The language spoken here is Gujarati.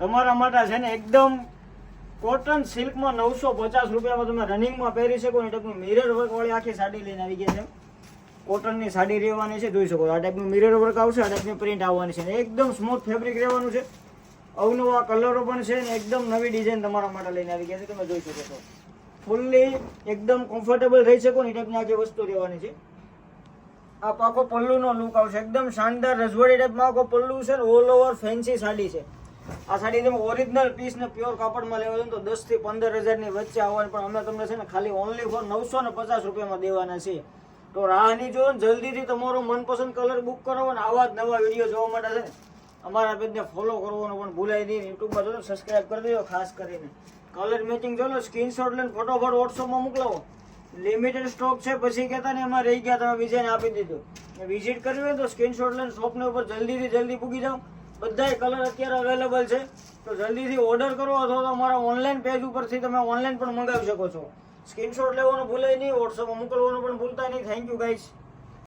તમારા માટે છે ને એકદમ કોટન સિલ્કમાં નવસો પચાસ રૂપિયામાં તમે રનિંગમાં પહેરી શકો એ ટાઈપનું મિરર વર્ક વાળી આખી સાડી લઈને આવી ગયા છે. કોટનની સાડી રહેવાની છે, જોઈ શકો આ ટાઈપનું મિરર વર્ક આવશે, આ ટાઈપની પ્રિન્ટ આવવાની છે. એકદમ સ્મૂથ ફેબ્રિક રહેવાનું છે. અવનવા કલરો પણ છે ને એકદમ નવી ડિઝાઇન તમારા માટે લઈને આવી ગયા છે. તમે જોઈ શકો છો. ફૂલ્લી એકદમ કમ્ફર્ટેબલ રહી શકો ને એ ટાઈપની આખી વસ્તુ રહેવાની છે. આ પાકો પલ્લુનો લુક આવશે. એકદમ શાનદાર રજવાડી ટાઈપમાં આખો પલ્લુ છે ને ઓલ ઓવર ફેન્સી સાડી છે. આ સાડી તમે ઓરિજિનલ પીસ ને પ્યોર કાપડમાં લેવા તો દસથી પંદર હજારની વચ્ચે આવવાની. પણ અમે તમને છે ને ખાલી ઓનલી ફોર નવસો ને પચાસ રૂપિયામાં દેવાના છે તો રાહ નહીં જોવો જલ્દીથી તમારો મનપસંદ કલર બુક કરો ને આવા જ નવા વીડિયો જોવા માટે છે અમારા પેજને ફોલો કરવાનું પણ ભૂલાય નહીં. યુટ્યુબમાં જો સબસ્ક્રાઈબ કરી દેજો, ખાસ કરીને. કલર મેચિંગ જો લો સ્ક્રીનશોટ લઈને ફટોફટ વોટ્સઅપમાં મોકલાવો. લિમિટેડ સ્ટોક છે, પછી કહેતા ને એમાં રહી ગયા, તમે બીજાને આપી દીધું. વિઝિટ કરવી હોય તો સ્ક્રીનશોટ લઈને શોપને ઉપર જલ્દીથી જલ્દી પૂગી જાઓ. બધાય કલર અત્યારે અવેલેબલ છે. તો જલ્દીથી ઓર્ડર કરો અથવા તો અમારા ઓનલાઈન પેજ ઉપરથી તમે ઓનલાઈન પણ મંગાવી શકો છો. સ્ક્રીનશોટ લેવાનું ભૂલાય નહીં વોટ્સઅપમાં મોકલવાનું પણ ભૂલતા નહીં. Thank you guys